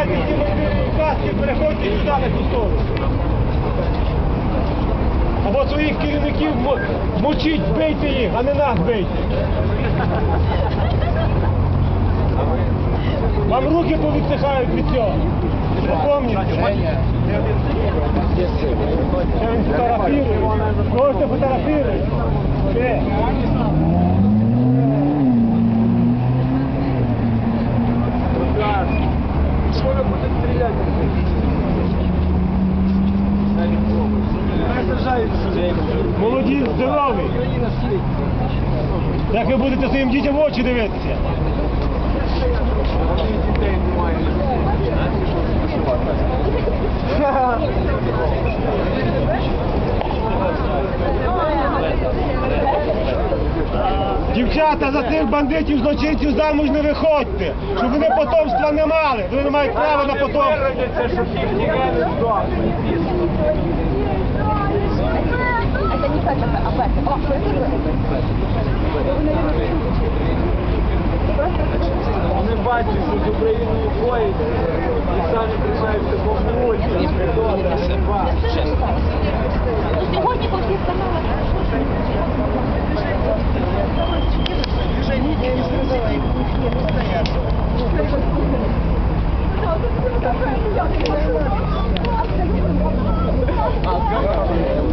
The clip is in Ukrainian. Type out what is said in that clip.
Забирайте всі мобільні каски, переходьте сюди на цю сторону. Або своїх керівників мочіть, бийте їх, а не нас бийте. Вам руки повідсихають від цього. Запомніть. Я він фотографірує. Можете фотографірує. Молоді, здорові. Як ви будете своїм дітям в очі дивитися? Дівчата, за цих бандитів злочинців замуж не виходьте, щоб вони потомства не мали. Вони не мають права на потомство. Вони бачать, що з Україною боїться і самі приймаються повноводні.